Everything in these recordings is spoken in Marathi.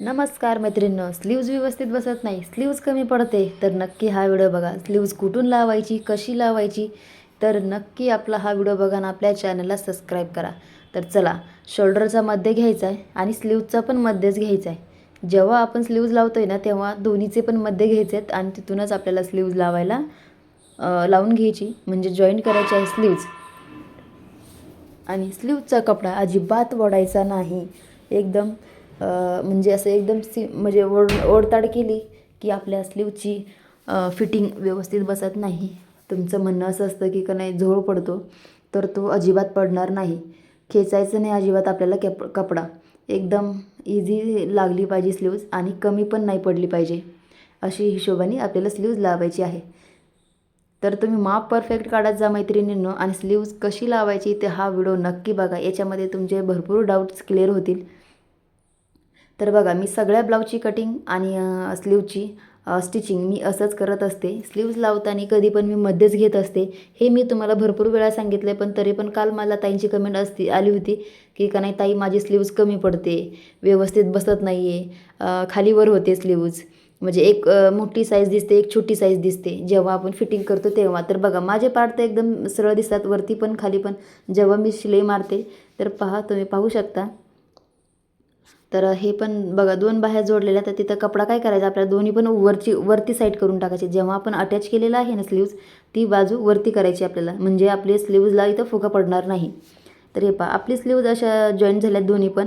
नमस्कार मैत्रिणींनो स्लीव्ज व्यवस्थित बसत नाही स्लीव्ज कमी पडते तर नक्की हा व्हिडिओ बघा. स्लीव्ज कुठून लावायची कशी लावायची तर नक्की आपला हा व्हिडिओ बघा आणि आपल्या चॅनलला सबस्क्राईब करा. तर चला शोल्डरचा मध्ये घ्यायचा आहे आणि स्लीव्जचा पण मध्येच घ्यायचा आहे जेव्हा आपण स्लीव्ज लावतो आहे ना तेव्हा दोन्हीचे पण मध्ये घ्यायचे आहेत आणि तिथूनच आपल्याला स्लीव्ज लावायला लावून घ्यायची. म्हणजे जॉईन करायची आहे स्लीव्ज आणि स्लीवचा कपडा अजिबात वडायचा नाही. एकदम म्हणजे असं एकदम सी म्हणजे ओढ ओढताड केली की आपल्या स्लीवची फिटिंग व्यवस्थित बसत नाही. तुमचं म्हणणं असं असतं की का नाही झोळ पडतो तर तो अजिबात पडणार नाही. खेचायचं नाही अजिबात आपल्याला कप कपडा. एकदम इझी लागली पाहिजे स्लीव्ज आणि कमी पण नाही पडली पाहिजे. अशी हिशोबाने आपल्याला स्लीव्ज लावायची आहे. तर तुम्ही माप परफेक्ट काढत जा मैत्रिणींनो. आणि स्लीव्ज कशी लावायची ते हा व्हिडिओ नक्की बघा. याच्यामध्ये तुमचे भरपूर डाऊट्स क्लिअर होतील. तर बघा मी सगळ्या ब्लाऊजची कटिंग आणि स्लीवची स्टिचिंग मी असंच करत असते. स्लीव्ज लावताना कधी पण मी मध्येच घेत असते. हे मी तुम्हाला भरपूर वेळा सांगितलं पण तरी पण काल मला ताईंची कमेंट असती आली होती की का नाही ताई माझी स्लीव्ज कमी पडते. व्यवस्थित बसत नाही आहे खालीवर होते स्लीव्ज म्हणजे एक मोठी साईज दिसते एक छोटी साईज दिसते. जेव्हा आपण फिटिंग करतो तेव्हा. तर बघा माझे पार्ट तर एकदम सरळ दिसतात वरती पण खाली पण. जेव्हा मी शिलाई मारते तर पहा तुम्ही पाहू शकता. तर हे पण बघा दोन बाह्या जोडलेल्या तर तिथं कपडा काय करायचा? आपल्याला दोन्ही पण वरची वरती साईड करून टाकायची. जेव्हा आपण अटॅच केलेलं आहे ना स्लीव्ज ती बाजू वरती करायची आपल्याला. म्हणजे आपले स्लीव्जला इथं फुगा पडणार नाही. तर हे पहा आपली स्लीव्ज अशा जॉईंट झाल्यात दोन्ही पण.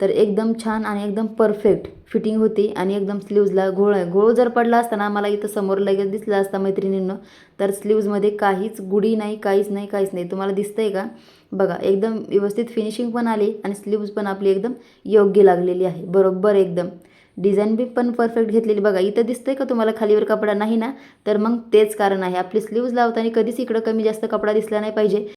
तर एकदम छान आणि एकदम परफेक्ट फिटिंग होती आणि एकदम स्लीव्जला घोळ घोळ जर पडला असता ना मला इथं समोर लगेच दिसला असता मैत्रिणींनं तर स्लीव्जमध्ये काहीच गुढी नाही काहीच नाही काहीच नाही. तुम्हाला दिसतंय का? बघा एकदम व्यवस्थित फिनिशिंग पण आली आणि स्लीव्ज पण आपली एकदम योग्य लागलेली आहे. बरोबर एकदम. डिझाईन बी पण परफेक्ट घेतलेली. बघा इथं दिसतंय का तुम्हाला खालीवर कपडा? नाही ना? तर मग तेच कारण आहे. आपली स्लीव्ज लावताना कधीच इकडं कमी जास्त कपडा दिसला नाही पाहिजे.